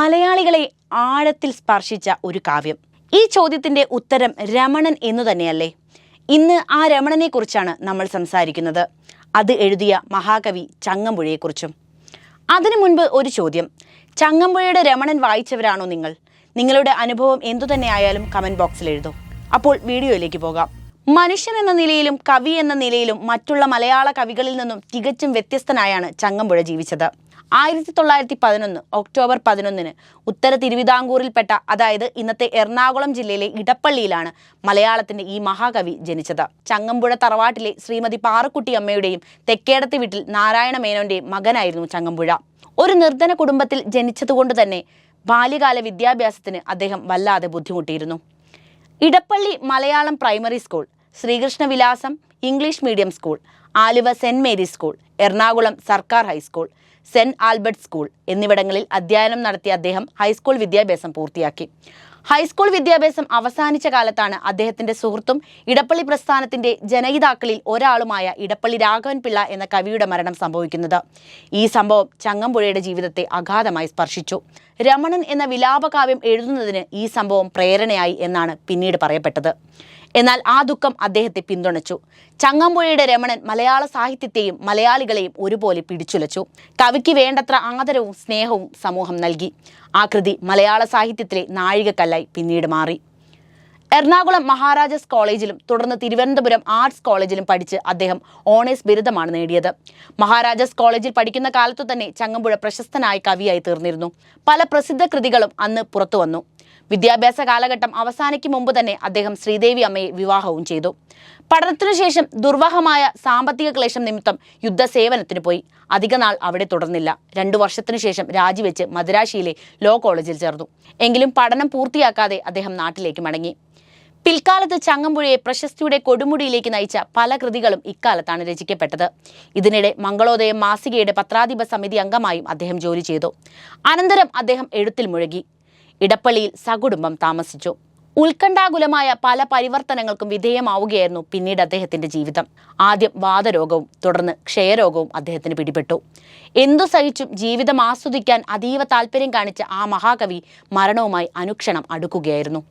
മലയാളികളെ ആഴത്തിൽ സ്പർശിച്ച ഒരു കാവ്യം. ഈ ചോദ്യത്തിന്റെ ഉത്തരം രമണൻ എന്നു തന്നെയല്ലേ? ഇന്ന് ആ രമണനെ കുറിച്ചാണ് നമ്മൾ സംസാരിക്കുന്നത്. അത് എഴുതിയ മഹാകവി ചങ്ങമ്പുഴയെക്കുറിച്ചും. അതിനു മുൻപ് ഒരു ചോദ്യം. ചങ്ങമ്പുഴയുടെ രമണൻ വായിച്ചവരാണോ നിങ്ങൾ? നിങ്ങളുടെ അനുഭവം എന്തു തന്നെ ആയാലും കമന്റ് ബോക്സിൽ എഴുതും. അപ്പോൾ വീഡിയോയിലേക്ക് പോകാം. മനുഷ്യൻ എന്ന നിലയിലും കവി എന്ന നിലയിലും മറ്റുള്ള മലയാള കവികളിൽ നിന്നും തികച്ചും വ്യത്യസ്തനായാണ് ചങ്ങമ്പുഴ ജീവിച്ചത്. ആയിരത്തി തൊള്ളായിരത്തി പതിനൊന്ന് ഒക്ടോബർ പതിനൊന്നിന് ഉത്തര തിരുവിതാംകൂറിൽപ്പെട്ട അതായത് ഇന്നത്തെ എറണാകുളം ജില്ലയിലെ ഇടപ്പള്ളിയിലാണ് മലയാളത്തിന്റെ ഈ മഹാകവി ജനിച്ചത്. ചങ്ങമ്പുഴ തറവാട്ടിലെ ശ്രീമതി പാറക്കുട്ടി അമ്മയുടെയും തെക്കേടത്ത് വീട്ടിൽ നാരായണ മേനോന്റെയും മകനായിരുന്നു ചങ്ങമ്പുഴ. ഒരു നിർധന കുടുംബത്തിൽ ജനിച്ചതുകൊണ്ട് തന്നെ ബാല്യകാല വിദ്യാഭ്യാസത്തിന് അദ്ദേഹം വല്ലാതെ ബുദ്ധിമുട്ടിയിരുന്നു. Edappally Malayalam primary school Sreekrishna Vilasam English medium school Aluva saint Mary's school Ernakulam സർക്കാർ ഹൈസ്കൂൾ സെന്റ് ആൽബർട്ട് സ്കൂൾ എന്നിവിടങ്ങളിൽ അധ്യയനം നടത്തിയ അദ്ദേഹം ഹൈസ്കൂൾ വിദ്യാഭ്യാസം പൂർത്തിയാക്കി. ഹൈസ്കൂൾ വിദ്യാഭ്യാസം അവസാനിച്ച കാലത്താണ് അദ്ദേഹത്തിന്റെ സുഹൃത്തും ഇടപ്പള്ളി പ്രസ്ഥാനത്തിന്റെ ജനഹിതാക്കളിൽ ഒരാളുമായ ഇടപ്പള്ളി രാഘവൻ പിള്ള എന്ന കവിയുടെ മരണം സംഭവിക്കുന്നത്. ഈ സംഭവം ചങ്ങമ്പുഴയുടെ ജീവിതത്തെ അഗാധമായി സ്പർശിച്ചു. രമണൻ എന്ന വിലാപകാവ്യം എഴുതുന്നതിന് ഈ സംഭവം പ്രേരണയായി എന്നാണ് പിന്നീട് പറയപ്പെട്ടത്. എന്നാൽ ആ ദുഃഖം അദ്ദേഹത്തെ പിന്തുണച്ചു. ചങ്ങമ്പുഴയുടെ രമണൻ മലയാള സാഹിത്യത്തെയും മലയാളികളെയും ഒരുപോലെ പിടിച്ചുലച്ചു. കവിക്ക് വേണ്ടത്ര ആദരവും സ്നേഹവും സമൂഹം നൽകി. ആ കൃതി മലയാള സാഹിത്യത്തിലെ നാഴികക്കല്ലായി പിന്നീട് മാറി. എറണാകുളം മഹാരാജാസ് കോളേജിലും തുടർന്ന് തിരുവനന്തപുരം ആർട്സ് കോളേജിലും പഠിച്ച് അദ്ദേഹം ഓണേഴ്സ് ബിരുദമാണ് നേടിയത്. മഹാരാജാസ് കോളേജിൽ പഠിക്കുന്ന കാലത്തു തന്നെ ചങ്ങമ്പുഴ പ്രശസ്തനായ കവിയായി തീർന്നിരുന്നു. പല പ്രസിദ്ധ കൃതികളും അന്ന് പുറത്തു വന്നു. വിദ്യാഭ്യാസ കാലഘട്ടം അവസാനിക്കും മുമ്പ് തന്നെ അദ്ദേഹം ശ്രീദേവി അമ്മയെ വിവാഹവും ചെയ്തു. പഠനത്തിനു ശേഷം ദുർവാഹമായ സാമ്പത്തിക ക്ലേശം നിമിത്തം യുദ്ധസേവനത്തിന് പോയി. അധികനാൾ അവിടെ തുടർന്നില്ല. രണ്ടു വർഷത്തിനു ശേഷം രാജിവെച്ച് മദുരാശിയിലെ ലോ കോളേജിൽ ചേർന്നു. എങ്കിലും പഠനം പൂർത്തിയാക്കാതെ അദ്ദേഹം നാട്ടിലേക്ക് മടങ്ങി. പിൽക്കാലത്ത് ചങ്ങമ്പുഴയെ പ്രശസ്തിയുടെ കൊടുമുടിയിലേക്ക് നയിച്ച പല കൃതികളും ഇക്കാലത്താണ് രചിക്കപ്പെട്ടത്. ഇതിനിടെ മംഗളോദയം മാസികയുടെ പത്രാധിപ സമിതി അംഗമായും അദ്ദേഹം ജോലി ചെയ്തു. അനന്തരം അദ്ദേഹം എഴുത്തിൽ മുഴുകി. ഇടപ്പള്ളിയിൽ സകുടുംബം താമസിച്ചു. ഉത്കണ്ഠാകുലമായ പല പരിവർത്തനങ്ങൾക്കും വിധേയമാവുകയായിരുന്നു പിന്നീട് അദ്ദേഹത്തിന്റെ ജീവിതം. ആദ്യം വാതരോഗവും തുടർന്ന് ക്ഷയരോഗവും അദ്ദേഹത്തിന് പിടിപെട്ടു. എന്തു സഹിച്ചും ജീവിതം ആസ്വദിക്കാൻ അതീവ താല്പര്യം കാണിച്ച ആ മഹാകവി മരണവുമായി അനുക്ഷണം അടുക്കുകയായിരുന്നു.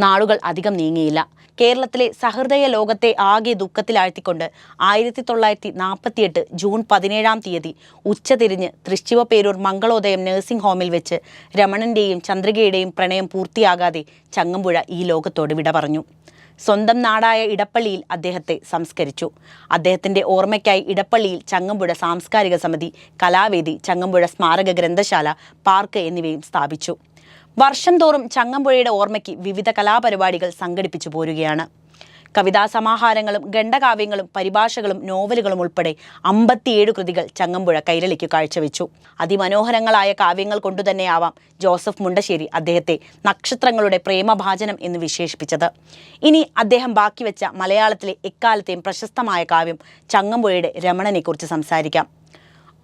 നാളുകൾ അധികം നീങ്ങിയില്ല. കേരളത്തിലെ സഹൃദയ ലോകത്തെ ആകെ ദുഃഖത്തിലാഴ്ത്തിക്കൊണ്ട് ആയിരത്തി തൊള്ളായിരത്തി നാൽപ്പത്തിയെട്ട് ജൂൺ പതിനേഴാം തീയതി ഉച്ചതിരിഞ്ഞ് തൃശ്ശിവപേരൂർ മംഗളോദയം നഴ്സിംഗ് ഹോമിൽ വെച്ച് രമണന്റെയും ചന്ദ്രികയുടെയും പ്രണയം പൂർത്തിയാകാതെ ചങ്ങമ്പുഴ ഈ ലോകത്തോട് വിട പറഞ്ഞു. സ്വന്തം നാടായ ഇടപ്പള്ളിയിൽ അദ്ദേഹത്തെ സംസ്കരിച്ചു. അദ്ദേഹത്തിന്റെ ഓർമ്മയ്ക്കായി ഇടപ്പള്ളിയിൽ ചങ്ങമ്പുഴ സാംസ്കാരിക സമിതി കലാവേദി ചങ്ങമ്പുഴ സ്മാരക ഗ്രന്ഥശാല പാർക്ക് എന്നിവയും സ്ഥാപിച്ചു. വർഷം തോറും ചങ്ങമ്പുഴയുടെ ഓർമ്മയ്ക്ക് വിവിധ കലാപരിപാടികൾ സംഘടിപ്പിച്ചു പോരുകയാണ്. കവിതാ സമാഹാരങ്ങളും ഗണ്ഡകാവ്യങ്ങളും പരിഭാഷകളും നോവലുകളും ഉൾപ്പെടെ അമ്പത്തിയേഴ് കൃതികൾ ചങ്ങമ്പുഴ കൈരളിക്ക് കാഴ്ചവെച്ചു. അതിമനോഹരങ്ങളായ കാവ്യങ്ങൾ കൊണ്ടുതന്നെയാവാം ജോസഫ് മുണ്ടശ്ശേരി അദ്ദേഹത്തെ നക്ഷത്രങ്ങളുടെ പ്രേമഭാചനം എന്ന് വിശേഷിപ്പിച്ചത്. ഇനി അദ്ദേഹം ബാക്കിവെച്ച മലയാളത്തിലെ എക്കാലത്തെയും പ്രശസ്തമായ കാവ്യം ചങ്ങമ്പുഴയുടെ രമണനെക്കുറിച്ച് സംസാരിക്കാം.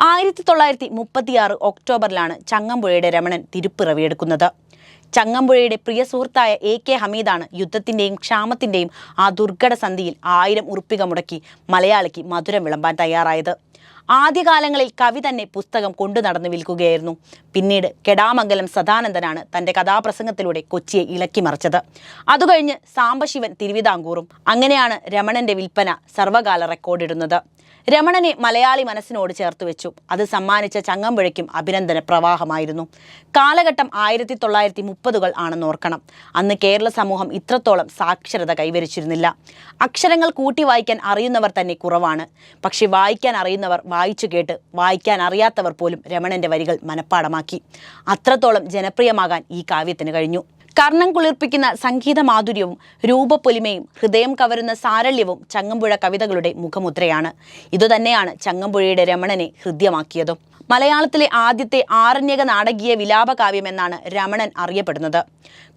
ആയിരത്തി തൊള്ളായിരത്തി മുപ്പത്തിയാറ് ഒക്ടോബറിലാണ് ചങ്ങമ്പുഴയുടെ രമണൻ തിരുപ്പിറവിയെടുക്കുന്നത്. ചങ്ങമ്പുഴയുടെ പ്രിയ സുഹൃത്തായ എ കെ ഹമീദാണ് യുദ്ധത്തിന്റെയും ക്ഷാമത്തിന്റെയും ആ ദുർഘട സന്ധിയിൽ ആയിരം ഉറുപ്പിക മുടക്കി മലയാളിക്ക് മധുരം വിളമ്പാൻ തയ്യാറായത്. ആദ്യകാലങ്ങളിൽ കവി തന്നെ പുസ്തകം കൊണ്ടു നടന്നു വിൽക്കുകയായിരുന്നു. പിന്നീട് കെടാമംഗലം സദാനന്ദനാണ് തന്റെ കഥാപ്രസംഗത്തിലൂടെ കൊച്ചിയെ ഇളക്കിമറിച്ചത് അതുകഴിഞ്ഞ് സാംബശിവൻ തിരുവിതാംകൂറും. അങ്ങനെയാണ് രമണന്റെ വിൽപ്പന സർവകാല റെക്കോർഡിടുന്നത്. രമണനെ മലയാളി മനസ്സിനോട് ചേർത്ത് വെച്ചു. അത് സമ്മാനിച്ച ചങ്ങമ്പുഴയ്ക്കും അഭിനന്ദന പ്രവാഹമായിരുന്നു. കാലഘട്ടം ആയിരത്തി തൊള്ളായിരത്തി മുപ്പതുകൾ ആണെന്ന് ഓർക്കണം. അന്ന് കേരള സമൂഹം ഇത്രത്തോളം സാക്ഷരത കൈവരിച്ചിരുന്നില്ല. അക്ഷരങ്ങൾ കൂട്ടി വായിക്കാൻ അറിയുന്നവർ തന്നെ കുറവാണ്. പക്ഷെ വായിക്കാൻ അറിയുന്നവർ വായിച്ചു കേട്ട് വായിക്കാൻ അറിയാത്തവർ പോലും രമണന്റെ വരികൾ മനഃപ്പാടമാക്കി. അത്രത്തോളം ജനപ്രിയമാകാൻ ഈ കാവ്യത്തിന് കഴിഞ്ഞു. കർണം കുളിർപ്പിക്കുന്ന സംഗീത മാധുര്യവും രൂപപ്പൊലിമയും ഹൃദയം കവരുന്ന സാരല്യവും ചങ്ങമ്പുഴ കവിതകളുടെ മുഖമുദ്രയാണ്. ഇതുതന്നെയാണ് ചങ്ങമ്പുഴയുടെ രമണനെ ഹൃദ്യമാക്കിയതും. മലയാളത്തിലെ ആദ്യത്തെ ആരണ്യക നാടകീയ വിലാപകാവ്യം എന്നാണ് രമണൻ അറിയപ്പെടുന്നത്.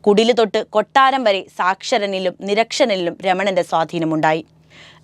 കുടിൽ തൊട്ട് കൊട്ടാരം വരെ സാക്ഷരനിലും നിരക്ഷരനിലും രമണന്റെ സ്വാധീനമുണ്ടായി.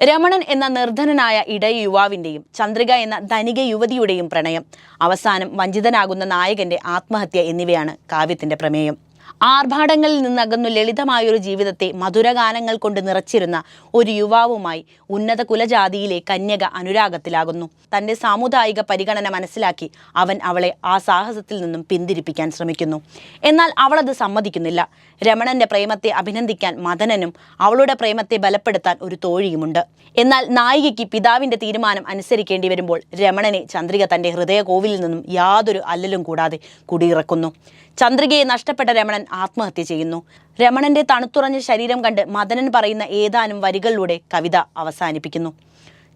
രമണൻ എന്ന നിർധനനായ ഇടയ യുവാവിന്റെയും ചന്ദ്രിക എന്ന ധനിക യുവതിയുടെയും പ്രണയം അവസാനം വഞ്ചിതനാകുന്ന നായകന്റെ ആത്മഹത്യ എന്നിവയാണ് കാവ്യത്തിന്റെ പ്രമേയം. ആർഭാടങ്ങളിൽ നിന്നകന്നു ലളിതമായൊരു ജീവിതത്തെ മധുരഗാനങ്ങൾ കൊണ്ട് നിറച്ചിരുന്ന ഒരു യുവാവുമായി ഉന്നത കുലജാതിയിലെ കന്യക അനുരാഗത്തിലാകുന്നു. തന്റെ സാമുദായിക പരിഗണന മനസ്സിലാക്കി അവൻ അവളെ ആ സാഹസത്തിൽ നിന്നും പിന്തിരിപ്പിക്കാൻ ശ്രമിക്കുന്നു. എന്നാൽ അവളത് സമ്മതിക്കുന്നില്ല. രമണന്റെ പ്രേമത്തെ അഭിനന്ദിക്കാൻ മദനനും അവളുടെ പ്രേമത്തെ ബലപ്പെടുത്താൻ ഒരു തോഴിയുമുണ്ട്. എന്നാൽ നായികയ്ക്ക് പിതാവിന്റെ തീരുമാനം അനുസരിക്കേണ്ടി വരുമ്പോൾ രമണനെ ചന്ദ്രിക തന്റെ ഹൃദയകോവിലിൽ നിന്നും യാതൊരു അല്ലലും കൂടാതെ കുടിയിറക്കുന്നു. ചന്ദ്രികയെ നഷ്ടപ്പെട്ട രമണൻ ആത്മഹത്യ ചെയ്യുന്നു. രമണന്റെ തണുത്തുറഞ്ഞ ശരീരം കണ്ട് മദനൻ പറയുന്ന ഏതാനും വരികളിലൂടെ കവിത അവസാനിപ്പിക്കുന്നു.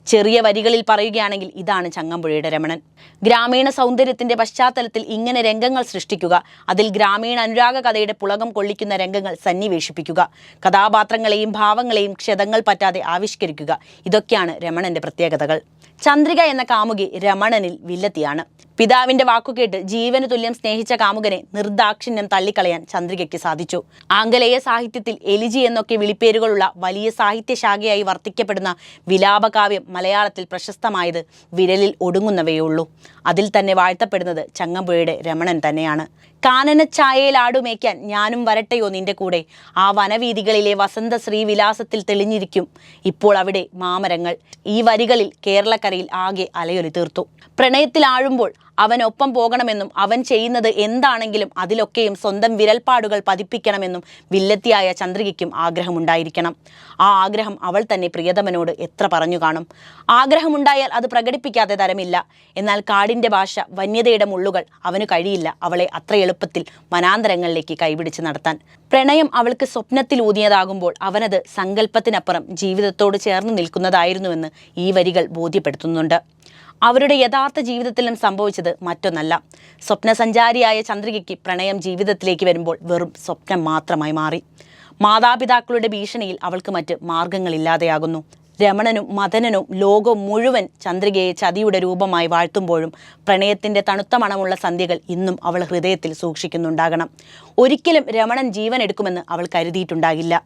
ചെറിയ വരികളിൽ പറയുകയാണെങ്കിൽ ഇതാണ് ചങ്ങമ്പുഴയുടെ രമണൻ. ഗ്രാമീണ സൗന്ദര്യത്തിന്റെ പശ്ചാത്തലത്തിൽ ഇങ്ങനെ രംഗങ്ങൾ സൃഷ്ടിക്കുക അതിൽ ഗ്രാമീണ അനുരാഗ കഥയുടെ പുളകം കൊള്ളിക്കുന്ന രംഗങ്ങൾ സന്നിവേശിപ്പിക്കുക കഥാപാത്രങ്ങളെയും ഭാവങ്ങളെയും ക്ഷതങ്ങൾ പറ്റാതെ ആവിഷ്കരിക്കുക ഇതൊക്കെയാണ് രമണന്റെ പ്രത്യേകതകൾ. ചന്ദ്രിക എന്ന കാമുകി രമണനിൽ വില്ലത്തിയാണ്. പിതാവിന്റെ വാക്കുകേട്ട് ജീവന് തുല്യം സ്നേഹിച്ച കാമുകനെ നിർദാക്ഷിണ്യം തള്ളിക്കളയാൻ ചന്ദ്രികയ്ക്ക് സാധിച്ചു. ആംഗലേയ സാഹിത്യത്തിൽ എലിജി എന്നൊക്കെ വിളിപ്പേരുകളുള്ള വലിയ സാഹിത്യശാഖയായി വർത്തിക്കപ്പെടുന്ന വിലാപകാവ്യം മലയാളത്തിൽ പ്രശസ്തമായത് വിരലിൽ ഒടുങ്ങുന്നവയുള്ളൂ അതിൽ തന്നെ വാഴ്ത്തപ്പെടുന്നത് ചങ്ങമ്പുഴയുടെ രമണൻ തന്നെയാണ്. കാനന ചായയിലാടുമേക്കാൻ ഞാനും വരട്ടെയോ നിന്റെ കൂടെ? ആ വനവീതികളിലെ വസന്ത ശ്രീവിലാസത്തിൽ തെളിഞ്ഞിരിക്കും ഇപ്പോൾ അവിടെ മാമരങ്ങൾ. ഈ വരികളിൽ കേരളക്കരയിൽ ആകെ അലയൊലി തീർത്തു. പ്രണയത്തിൽ ആഴുമ്പോൾ അവനൊപ്പം പോകണമെന്നും അവൻ ചെയ്യുന്നത് എന്താണെങ്കിലും അതിലൊക്കെയും സ്വന്തം വിരൽപ്പാടുകൾ പതിപ്പിക്കണമെന്നും വില്ലത്തിയായ ചന്ദ്രികയ്ക്കും ആഗ്രഹമുണ്ടായിരിക്കണം. ആ ആഗ്രഹം അവൾ തന്നെ പ്രിയതമനോട് എത്ര പറഞ്ഞു കാണും. ആഗ്രഹമുണ്ടായാൽ അത് പ്രകടിപ്പിക്കാതെ തരമില്ല. എന്നാൽ കാടിന്റെ ഭാഷ വന്യതയുടെ മുള്ളുകൾ അവന് കഴിയില്ല. അവളെ അത്ര എളുപ്പത്തിൽ വനാന്തരങ്ങളിലേക്ക് കൈപിടിച്ച് നടത്താൻ. പ്രണയം അവൾക്ക് സ്വപ്നത്തിൽ ഊന്നിയതാകുമ്പോൾ അവനത് സങ്കല്പത്തിനപ്പുറം ജീവിതത്തോട് ചേർന്ന് നിൽക്കുന്നതായിരുന്നുവെന്ന് ഈ വരികൾ ബോധ്യപ്പെടുത്തുന്നുണ്ട്. അവരുടെ യഥാർത്ഥ ജീവിതത്തിലും സംഭവിച്ചത് മറ്റൊന്നല്ല. സ്വപ്നസഞ്ചാരിയായ ചന്ദ്രികയ്ക്ക് പ്രണയം ജീവിതത്തിലേക്ക് വരുമ്പോൾ വെറും സ്വപ്നം മാത്രമായി മാറി. മാതാപിതാക്കളുടെ ഭീഷണിയിൽ അവൾക്ക് മറ്റ് മാർഗങ്ങളില്ലാതെയാകുന്നു. രമണനും മദനനും ലോകം മുഴുവൻ ചന്ദ്രികയെ ചതിയുടെ രൂപമായി വാഴ്ത്തുമ്പോഴും പ്രണയത്തിന്റെ തണുത്ത മണമുള്ള സന്ധ്യകൾ ഇന്നും അവൾ ഹൃദയത്തിൽ സൂക്ഷിക്കുന്നുണ്ടാകണം. ഒരിക്കലും രമണൻ ജീവൻ എടുക്കുമെന്ന് അവൾ കരുതിയിട്ടുണ്ടാകില്ല.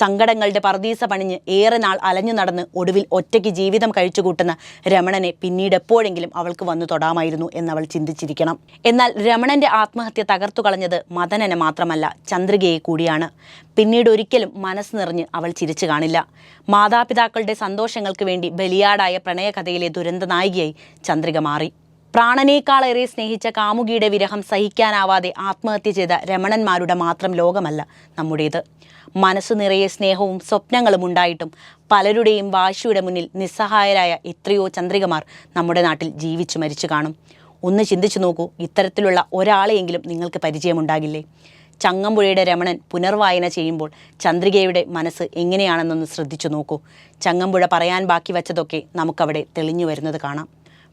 സങ്കടങ്ങളുടെ പറദീസ പണിഞ്ഞ് ഏറെ നാൾ അലഞ്ഞു നടന്ന് ഒടുവിൽ ഒറ്റയ്ക്ക് ജീവിതം കഴിച്ചുകൂട്ടുന്ന രമണനെ പിന്നീട് എപ്പോഴെങ്കിലും അവൾക്ക് വന്നു തൊടാമായിരുന്നു എന്നവൾ ചിന്തിച്ചിരിക്കണം. എന്നാൽ രമണന്റെ ആത്മഹത്യ തകർത്തു കളഞ്ഞത് മദനനെ മാത്രമല്ല ചന്ദ്രികയെ കൂടിയാണ്. പിന്നീട് ഒരിക്കലും മനസ്സ് നിറഞ്ഞ് അവൾ ചിരിച്ചു കാണില്ല. മാതാപിതാക്കളുടെ സന്തോഷങ്ങൾക്ക് വേണ്ടി ബലിയാടായ പ്രണയകഥയിലെ ദുരന്ത നായികയായി ചന്ദ്രിക മാറി. പ്രാണനേക്കാളേറെ സ്നേഹിച്ച കാമുകിയുടെ വിരഹം സഹിക്കാനാവാതെ ആത്മഹത്യ ചെയ്ത രമണന്മാരുടെ മാത്രം ലോകമല്ല നമ്മുടേത്. മനസ്സ് നിറയെ സ്നേഹവും സ്വപ്നങ്ങളും ഉണ്ടായിട്ടും പലരുടെയും വാശിയുടെ മുന്നിൽ നിസ്സഹായരായ എത്രയോ ചന്ദ്രികമാർ നമ്മുടെ നാട്ടിൽ ജീവിച്ചു മരിച്ചു കാണും. ഒന്ന് ചിന്തിച്ചു നോക്കൂ ഇത്തരത്തിലുള്ള ഒരാളെയെങ്കിലും നിങ്ങൾക്ക് പരിചയമുണ്ടാകില്ലേ? ചങ്ങമ്പുഴയുടെ രമണൻ പുനർവായന ചെയ്യുമ്പോൾ ചന്ദ്രികയുടെ മനസ്സ് എങ്ങനെയാണെന്നൊന്ന് ശ്രദ്ധിച്ചു നോക്കൂ. ചങ്ങമ്പുഴ പറയാൻ ബാക്കി വച്ചതൊക്കെ നമുക്കവിടെ തെളിഞ്ഞു വരുന്നത് കാണാം.